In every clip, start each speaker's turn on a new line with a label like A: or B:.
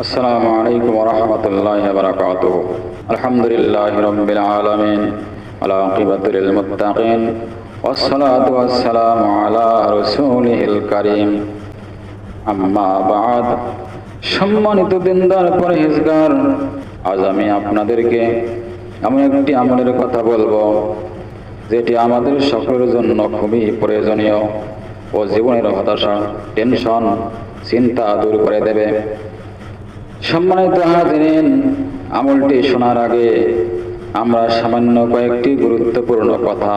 A: السلام عليكم ورحمة الله وبركاته الحمد لله رب العالمين والعاقبة للمتقين والصلاة والسلام على رسوله الكريم আম্মা বাদ সম্মানিত দিনদার পরহেজগার আজ আমি আপনাদেরকে এমন একটি আমলের কথা বলবো যেটি আমাদের সকলের জন্য খুবই প্রয়োজনীয় ও জীবনের হতাশা টেনশন চিন্তা দূর করে দেবে সম্মানিত হাজিরিন, আমলটি শোনার আগে আমরা সামান্য কয়েকটি গুরুত্বপূর্ণ কথা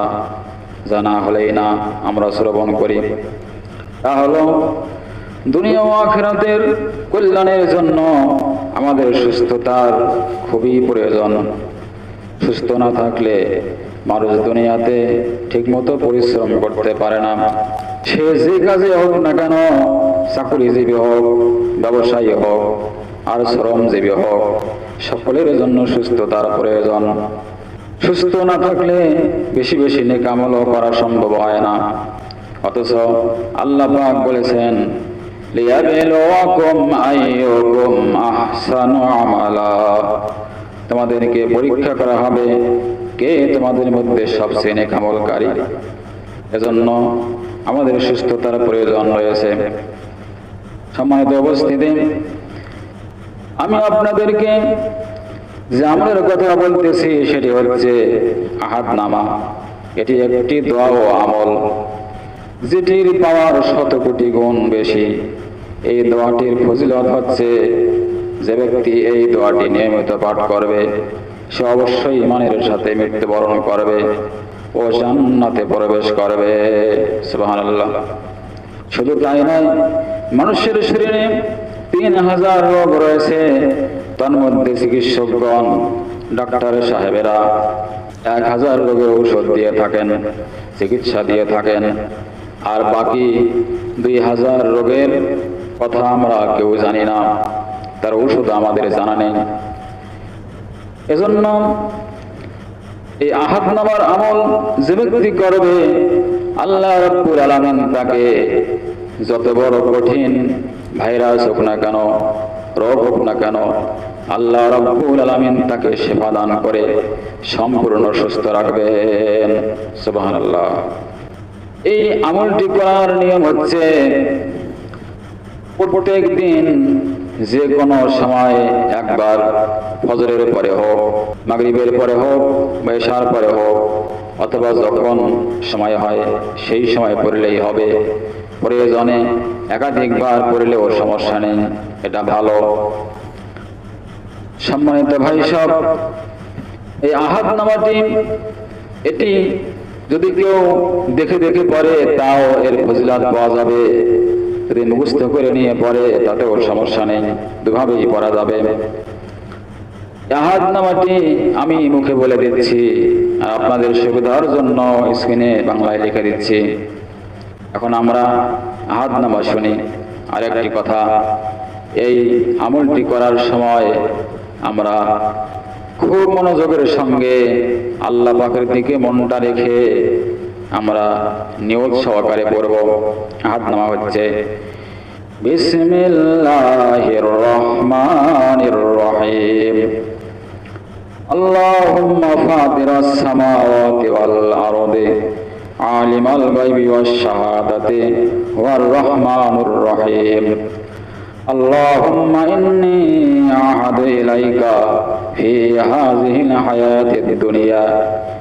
A: জানা হলেই না আমরা শ্রবণ করি। তা হলো, দুনিয়া ও আখেরাতের কল্যাণের জন্য আমাদের সুস্থতার খুবই প্রয়োজন। সুস্থ না থাকলে মানুষ দুনিয়াতে ঠিকমতো পরিশ্রম করতে পারে না। সে যে কাজে হোক না কেন, চাকরিজীবী হোক, ব্যবসায়ী হোক আর শ্রমজীবী হোক, সকলের জন্য সুস্থতার প্রয়োজন। সুস্থ না থাকলে বেশি বেশি নেকামলও করা সম্ভব হয় না। অথচ আল্লাহ বলেছেন তোমাদেরকে পরীক্ষা করা হবে কে তোমাদের মধ্যে সবচেয়ে নেকামলকারী এজন্য আমাদের সুস্থতার প্রয়োজন রয়েছে। সম্মানিত উপস্থিতি আমি আপনাদেরকে যে আমলের কথা বলতেছি, সেটি হচ্ছে আহাত নামা এটি একটি দোয়া ও আমল। যেটির পাওয়ার শত কোটি গুণ বেশি। এই দোয়াটির ফজিলত হচ্ছে, যে ব্যক্তি এই দোয়াটি নিয়মিত পাঠ করবে, সে অবশ্যই ইমানের সাথে মৃত্যুবরণ করবে ও জান্নাতে প্রবেশ করবে। সুবহানাল্লাহ। শুধু তাই নয়, মানুষের শরীরে তিন হাজার রোগ রয়েছে। তার মধ্যে চিকিৎসকগণ, ডাক্তার সাহেবেরা এক হাজার রোগের ঔষধ দিয়ে থাকেন, চিকিৎসা দিয়ে থাকেন। আর বাকি দুই হাজার রোগের কথা আমরা কেউ জানি না, তার ঔষধ আমাদের জানা নেই। এজন্য এই আহাত নামার আমল যে ব্যক্তি করবে, আল্লাহ রব্বুল আলামিন তাকে যত বড় কঠিন ভাইরাস হোক না কেন, রোগ হোক না কেন, আল্লাহ রব্বুল আলামিন তাকে সেবা দান করে সম্পূর্ণ সুস্থ রাখবেন। সুবহানাল্লাহ। এই আমলটি করার নিয়ম হচ্ছে প্রত্যেক দিন যে কোনো সময় একবার ফজরের পরে হোক, মাগরিবের পরে হোক, বা এশার পরে হোক, অথবা যখন সময় হয়, সেই সময় পড়লেই হবে। প্রয়োজনে একাধিকবার পড়লেও সমস্যা নেই। এটা ভালো। সম্মানিত ভাই সব এই আহাত নামাটি এটি যদি কেউ দেখে দেখে পড়ে, তাও এর ফজিলাত পাওয়া যাবে। যদি মুখস্থ করে নিয়ে পড়ে, তাতেও সমস্যা নেই। দুভাবেই পড়া যাবে। আহাত নামাটি আমি মুখে বলে দিচ্ছি আর আপনাদের সুবিধার জন্য স্ক্রিনে বাংলায় লিখে দিচ্ছি। এখন আমরা আহাদ নামা শুনি আর একটি কথা এই আমলটি করার সময় আমরা খুব মনোযোগের সঙ্গে আল্লাহ পাকের দিকে মনটা রেখে আমরা নিয়োগ সহকারে পড়ব হাত নামা হচ্ছে বিসমিল্লাহির রহমানির রহিম اللهم فاطر السماوات والأرض عالم الغيب والشهادة والرحمن الرحيم. اللهم إني أعهد إليك في هذه الحياة الدنيا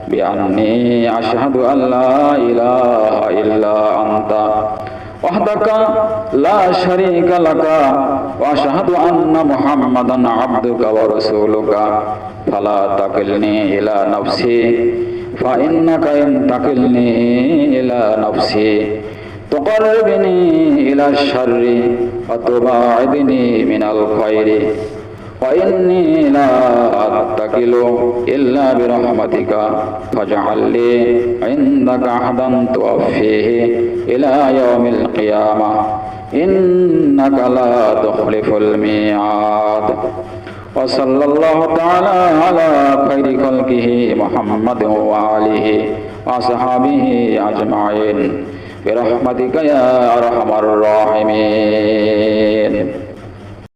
A: بأني أشهد أن لا إله إلا أنت. وحدك لا شريك لك وأشهد أن محمدا عبدك ورسولك فلا تكلني إلى نفسي فإنك إن تكلني إلى نفسي تقربني إلى الشر وتباعدني من الخير وإني لا أتكل إلا برحمتك. فاجعل لي عندك عهدا توفيه إلى يوم القيامة. إنك لا تخلف الميعاد. وصلى الله تعالى على خير خلقه محمد وآله وصحابه أجمعين. برحمتك يا أرحم الراحمين.